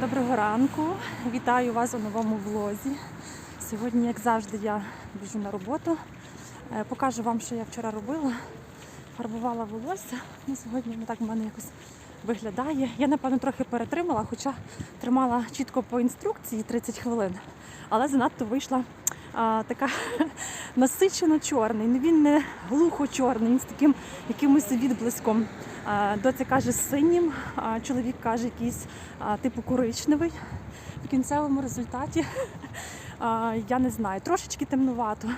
Доброго ранку, вітаю вас у новому влозі. Сьогодні, як завжди, я біжу на роботу. Е, Покажу вам, що я вчора робила. Фарбувала волосся. Ну, сьогодні так в мене якось виглядає. Я, напевно, трохи перетримала, хоча тримала чітко по інструкції 30 хвилин. Але занадто вийшла а, така насичено чорний. Ну, Він не глухо чорний, він з таким якимось відблиском. А, Доця каже синім, а чоловік каже якийсь а, типу коричневий. В кінцевому результаті а, я не знаю, трошечки темнувато,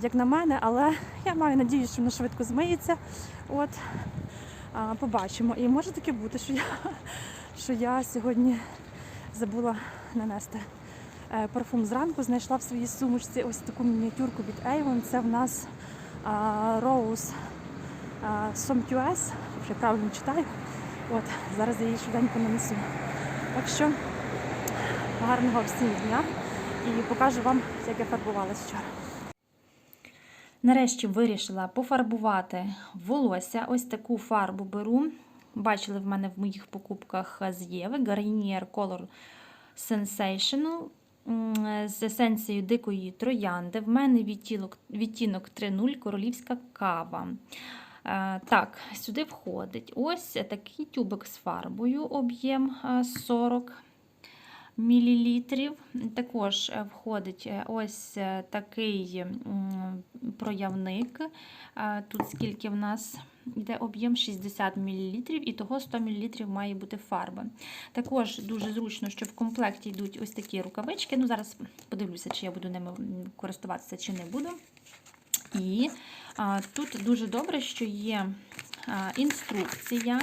як на мене, але я маю надію, що воно швидко змиється. От побачимо. І може таке бути, що я, що я сьогодні забула нанести е, парфум зранку. Знайшла в своїй сумочці ось таку мініатюрку від Avon. Це в нас Rose Somptuous, я правильно читаю. От, зараз я її швиденько нанесу. Так що гарного всім дня і покажу вам, як я фарбувалась вчора. Нарешті вирішила пофарбувати волосся. Ось таку фарбу беру. Бачили в мене в моїх покупках з Єви Garnier Color Sensational з есенцією дикої троянди. В мене відтінок, відтінок 3.0 королівська кава. Е, Так, сюди входить ось такий тюбик з фарбою, об'єм е, 40 мілілітрів. Також е, входить е, ось е, такий проявник. Тут скільки в нас йде об'єм 60 мл, і того 100 мл має бути фарби. Також дуже зручно, що в комплекті йдуть ось такі рукавички. Ну, Зараз подивлюся, чи я буду ними користуватися, чи не буду. І а, тут дуже добре, що є а, інструкція.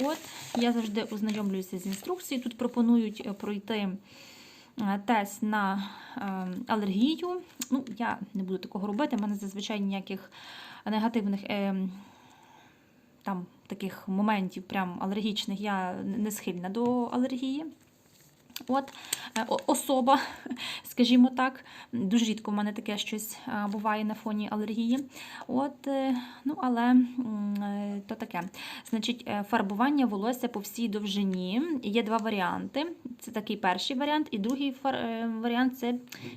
От, я завжди ознайомлююся з інструкцією. Тут пропонують е, пройти е, тест на е, алергію. Ну, я не буду такого робити. в мене зазвичай ніяких негативних там, таких моментів, прям алергічних, я не схильна до алергії. От е, особа, скажімо так, дуже рідко в мене таке щось е, буває на фоні алергії. От, е, ну, але то таке. Значить, фарбування волосся по всій довжині. Є два варіанти. Це такий перший варіант, і другий варіант це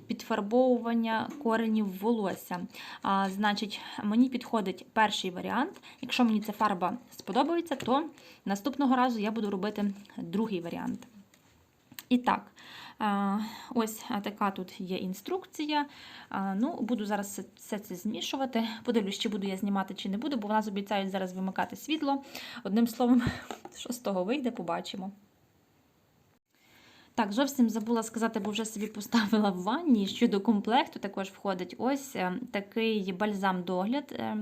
підфарбовування коренів волосся. А, значить, мені підходить перший варіант. Якщо мені ця фарба сподобається, то наступного разу я буду робити другий варіант. І так, ось така тут є інструкція. Ну, Буду зараз все- це змішувати. Подивлюсь, чи буду я знімати, чи не буду, бо в нас обіцяють зараз вимикати світло. Одним словом, що з того вийде, побачимо. Так, зовсім забула сказати, бо вже собі поставила в ванні. Щодо комплекту також входить ось е, такий бальзам-догляд е,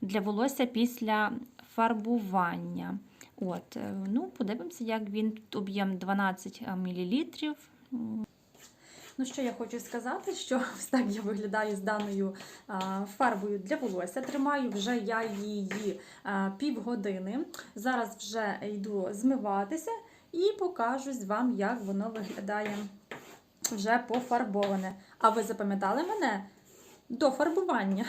для волосся після фарбування. От, е, ну, подивимося, як він тут об'єм 12 мл. Ну, що я хочу сказати, що ось так я виглядаю з даною фарбою для волосся. Тримаю вже я її півгодини. Зараз вже йду змиватися і покажу вам, як воно виглядає вже пофарбоване. А ви запам'ятали мене до фарбування?